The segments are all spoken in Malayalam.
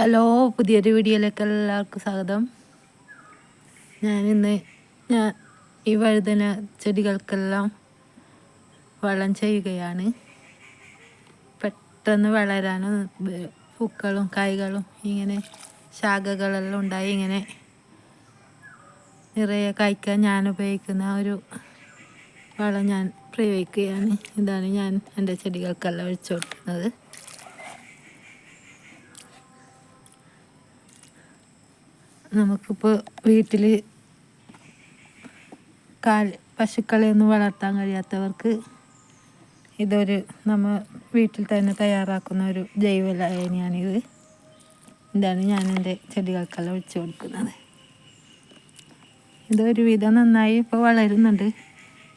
ഹലോ പുതിയൊരു വീഡിയോയിലേക്ക് എല്ലാവർക്കും സ്വാഗതം. ഞാനിന്ന് ഞാൻ ഈ വഴുതന ചെടികൾക്കെല്ലാം വളം ചെയ്യുകയാണ്. പെട്ടെന്ന് വളരാനും പൂക്കളും കായ്കളും ഇങ്ങനെ ശാഖകളെല്ലാം ഉണ്ടായി ഇങ്ങനെ നിറയെ കായ്ക്കാൻ ഞാൻ ഉപയോഗിക്കുന്ന ഒരു വളം ഞാൻ പ്രയോഗിക്കുകയാണ്. ഇതാണ് ഞാൻ എന്റെ ചെടികൾക്കെല്ലാം ഒഴിച്ചു കൊടുക്കുന്നത്. നമുക്കിപ്പോൾ വീട്ടിൽ കാൽ പശുക്കളെ ഒന്നും വളർത്താൻ കഴിയാത്തവർക്ക് ഇതൊരു നമ്മൾ വീട്ടിൽ തന്നെ തയ്യാറാക്കുന്ന ഒരു ജൈവ ലായനിയാണിത് ഇതാണ് ഞാൻ എന്റെ ചെടികൾക്കെല്ലാം ഒഴിച്ചു കൊടുക്കുന്നത്. ഇതൊരു വിധം നന്നായി ഇപ്പോൾ വളരുന്നുണ്ട്.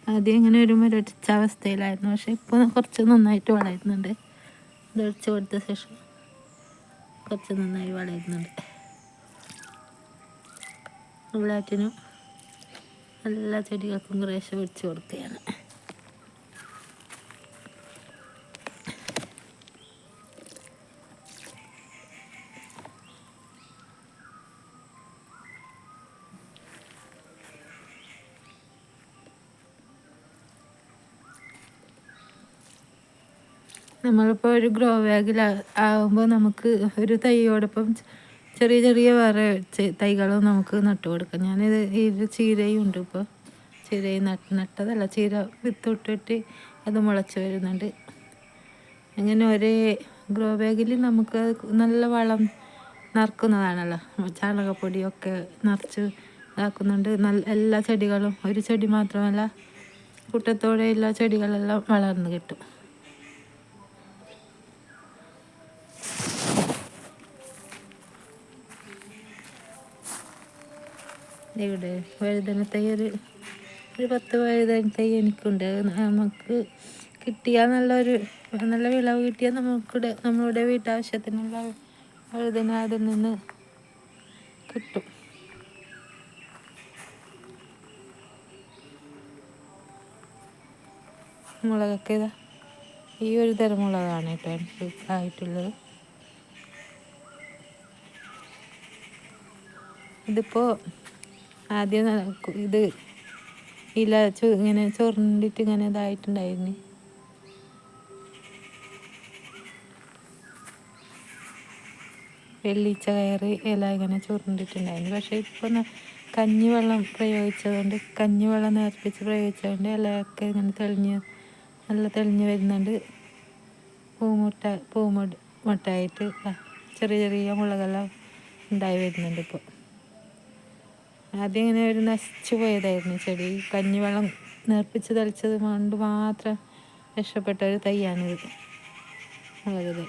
ആദ്യം ഇങ്ങനെ ഒരു മുരടിച്ച അവസ്ഥയിലായിരുന്നു. പക്ഷെ ഇപ്പോൾ കുറച്ച് നന്നായിട്ട് വളരുന്നുണ്ട്. ഇത് ഒഴിച്ചു കൊടുത്ത ശേഷം കുറച്ച് നന്നായി വളരുന്നുണ്ട്. എല്ലാറ്റിനും എല്ലാ ചെടികൾക്കും കുറേശ്ശെ പിടിച്ച് കൊടുക്കുകയാണ്. നമ്മളിപ്പോൾ ഒരു ഗ്രോ ബാഗിൽ ആകുമ്പോൾ നമുക്ക് ഒരു തൈയോടൊപ്പം ചെറിയ ചെറിയ വേറെ തൈകളും നമുക്ക് നട്ടു കൊടുക്കാം. ഞാനിത് ഈ ചീരയും ഉണ്ട് ഇപ്പോൾ ചീരയും നട്ട് നട്ടതല്ല ചീര വിത്തിട്ടിട്ട് അത് മുളച്ച് വരുന്നുണ്ട്. അങ്ങനെ ഒരേ ഗ്രോ ബാഗിൽ നമുക്ക് നല്ല വളം നിറക്കുന്നതാണല്ലോ. ചാണകപ്പൊടിയൊക്കെ നിറച്ച് ഇതാക്കുന്നുണ്ട്. നല്ല എല്ലാ ചെടികളും ഒരു ചെടി മാത്രമല്ല കൂട്ടത്തോടെ എല്ലാ ചെടികളെല്ലാം വളർന്ന് കിട്ടും. ഇവിടെ വഴുതന തൈ ഒരു ഒരു പത്ത് വഴുതന തൈ എനിക്കുണ്ട്. നമുക്ക് കിട്ടിയാൽ നല്ലൊരു നല്ല വിളവ് കിട്ടിയാൽ നമുക്കിടെ നമ്മളുടെ വീട്ടാവശ്യത്തിനുള്ള വഴുതന അതിൽ നിന്ന് കിട്ടും. മുളകൊക്കെ ഇതാ ഈ ഒരു തരം മുളകാണ് കേട്ടോ എനിക്ക് ആയിട്ടുള്ളത്. ഇതിപ്പോൾ ആദ്യം ഇത് ഇല ചു ഇങ്ങനെ ചൊറിണ്ടിട്ട് ഇങ്ങനെ ഇതായിട്ടുണ്ടായിരുന്നു. വെള്ളിച്ച കയറി ഇല ഇങ്ങനെ ചുരുണ്ടിട്ടുണ്ടായിരുന്നു പക്ഷേ ഇപ്പോൾ കഞ്ഞിവെള്ളം പ്രയോഗിച്ചതുകൊണ്ട് കഞ്ഞിവെള്ളം നേർപ്പിച്ച് പ്രയോഗിച്ചതുകൊണ്ട് ഇലയൊക്കെ ഇങ്ങനെ തെളിഞ്ഞ് നല്ല തെളിഞ്ഞ് വരുന്നുണ്ട്. പൂമുട്ട പൂമുട്ട മുട്ടായിട്ട് ചെറിയ ചെറിയ മുളകെല്ലാം ഉണ്ടായി വരുന്നുണ്ട് ഇപ്പോൾ ആദ്യം ഇങ്ങനെ ഒരു നശിച്ചു പോയതായിരുന്നു ചെടി. കഞ്ഞിവെള്ളം നേർപ്പിച്ച് തളിച്ചത് കൊണ്ട് മാത്രം രക്ഷപ്പെട്ട ഒരു തൈയാണിത്. വളരെ